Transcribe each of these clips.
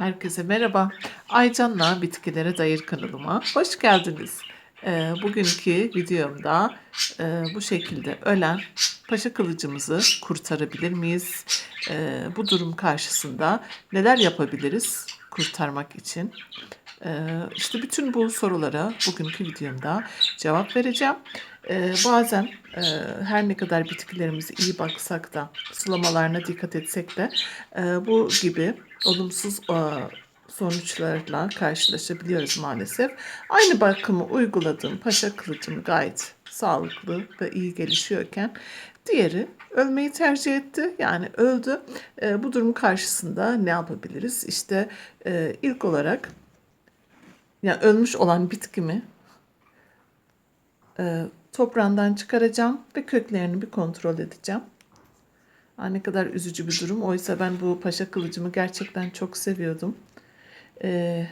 Herkese merhaba. Aycan'la Bitkilere Dair kanalıma hoş geldiniz. Ee, bugünkü videomda e, bu şekilde ölen paşa kılıcımızı kurtarabilir miyiz? Ee, bu durum karşısında neler yapabiliriz kurtarmak için? Ee, işte bütün bu sorulara bugünkü videomda cevap vereceğim. Ee, bazen e, her ne kadar bitkilerimize iyi baksak da sulamalarına dikkat etsek de e, bu gibi olumsuz e, sonuçlarla karşılaşabiliyoruz maalesef. Aynı bakımı uyguladığım paşa kılıcım gayet sağlıklı ve iyi gelişiyorken diğeri ölmeyi tercih etti. Yani öldü. Bu durum karşısında ne yapabiliriz? İşte ilk olarak yani ölmüş olan bitkimi e, toprağından çıkaracağım ve köklerini bir kontrol edeceğim. Aa, ne kadar üzücü bir durum. Oysa ben bu paşa kılıcımı gerçekten çok seviyordum. Ee,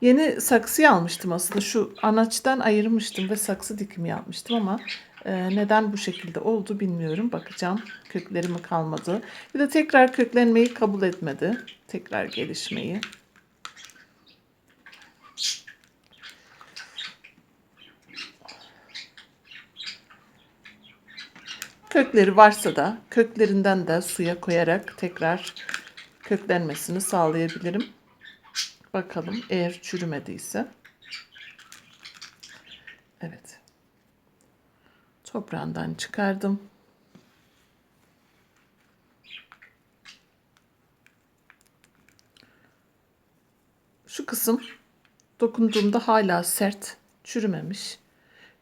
yeni saksıyı almıştım aslında. Şu anaçtan ayırmıştım ve saksı dikimi yapmıştım ama e, neden bu şekilde oldu bilmiyorum. Bakacağım. Kökleri mi kalmadı? Bir de tekrar köklenmeyi kabul etmedi. Tekrar gelişmeyi. Kökleri varsa da köklerinden de suya koyarak tekrar köklenmesini sağlayabilirim. Bakalım eğer çürümediyse. Evet. Toprağından çıkardım. Şu kısım dokunduğumda hala sert, çürümemiş.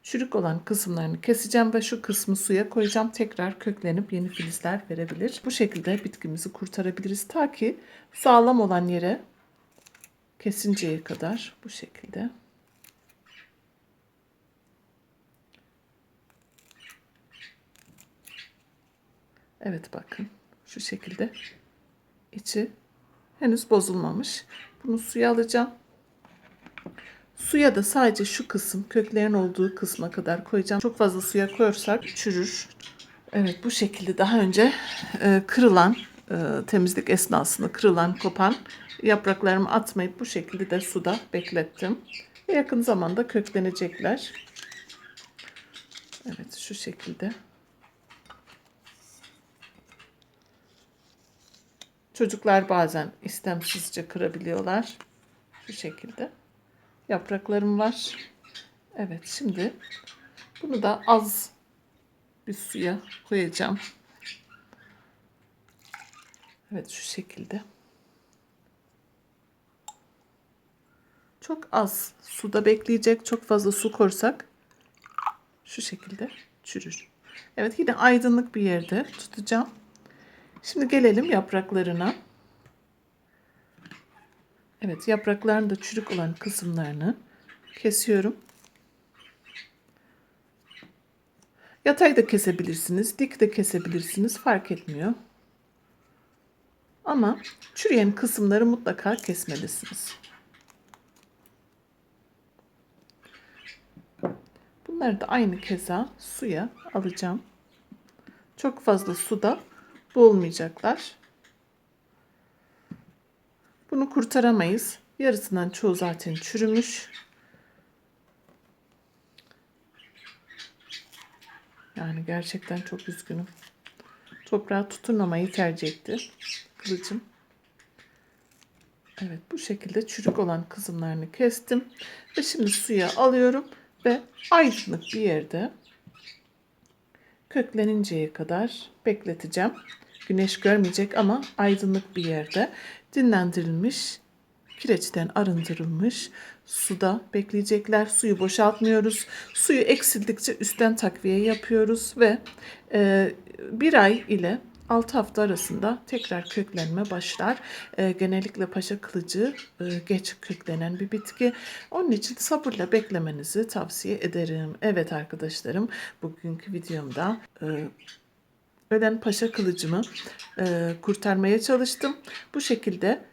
Çürük olan kısımlarını keseceğim ve şu kısmı suya koyacağım. Tekrar köklenip yeni filizler verebilir. Bu şekilde bitkimizi kurtarabiliriz. Ta ki sağlam olan yere kesinceye kadar bu şekilde. Evet bakın şu şekilde içi henüz bozulmamış. Bunu suya alacağım. Suya da sadece şu kısım köklerin olduğu kısma kadar koyacağım. Çok fazla suya koyarsak çürür. Evet bu şekilde daha önce e, kırılan e, temizlik esnasında kırılan kopan yapraklarımı atmayıp bu şekilde de suda beklettim. Yakın zamanda köklenecekler. Evet şu şekilde. Çocuklar bazen istemsizce kırabiliyorlar. Şu şekilde yapraklarım var. Evet şimdi bunu da az bir suya koyacağım. Evet şu şekilde. Çok az suda bekleyecek. Çok fazla su korsak şu şekilde çürür. Evet yine aydınlık bir yerde tutacağım. Şimdi gelelim yapraklarına. Evet yaprakların da çürük olan kısımlarını kesiyorum. Yatay da kesebilirsiniz, dik de kesebilirsiniz fark etmiyor. Ama çürüyen kısımları mutlaka kesmelisiniz. Bunları da aynı keza suya alacağım. Çok fazla suda boğulmayacaklar. Bunu kurtaramayız. Yarısından çoğu zaten çürümüş. Yani gerçekten çok üzgünüm. Toprağa tutunmamayı tercih etti kılıcım. Evet bu şekilde çürük olan kısımlarını kestim. Ve şimdi suya alıyorum ve aydınlık bir yerde kökleninceye kadar bekleteceğim. Güneş görmeyecek ama aydınlık bir yerde dinlendirilmiş, kireçten arındırılmış suda bekleyecekler. Suyu boşaltmıyoruz. Suyu eksildikçe üstten takviye yapıyoruz ve e, bir ay ile 6 hafta arasında tekrar köklenme başlar. E, genellikle paşa kılıcı e, geç köklenen bir bitki. Onun için sabırla beklemenizi tavsiye ederim. Evet arkadaşlarım bugünkü videomda e, ölen paşa kılıcımı e, kurtarmaya çalıştım. Bu şekilde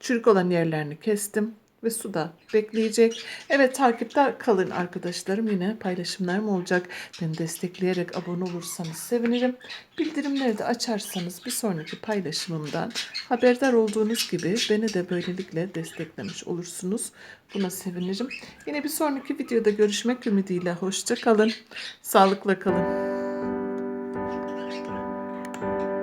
çürük olan yerlerini kestim. ve suda bekleyecek. Evet takipte kalın arkadaşlarım. Yine paylaşımlarım olacak. Beni destekleyerek abone olursanız sevinirim. Bildirimleri de açarsanız bir sonraki paylaşımımdan haberdar olduğunuz gibi beni de böylelikle desteklemiş olursunuz. Buna sevinirim. Yine bir sonraki videoda görüşmek ümidiyle. Hoşça kalın. Sağlıkla kalın. you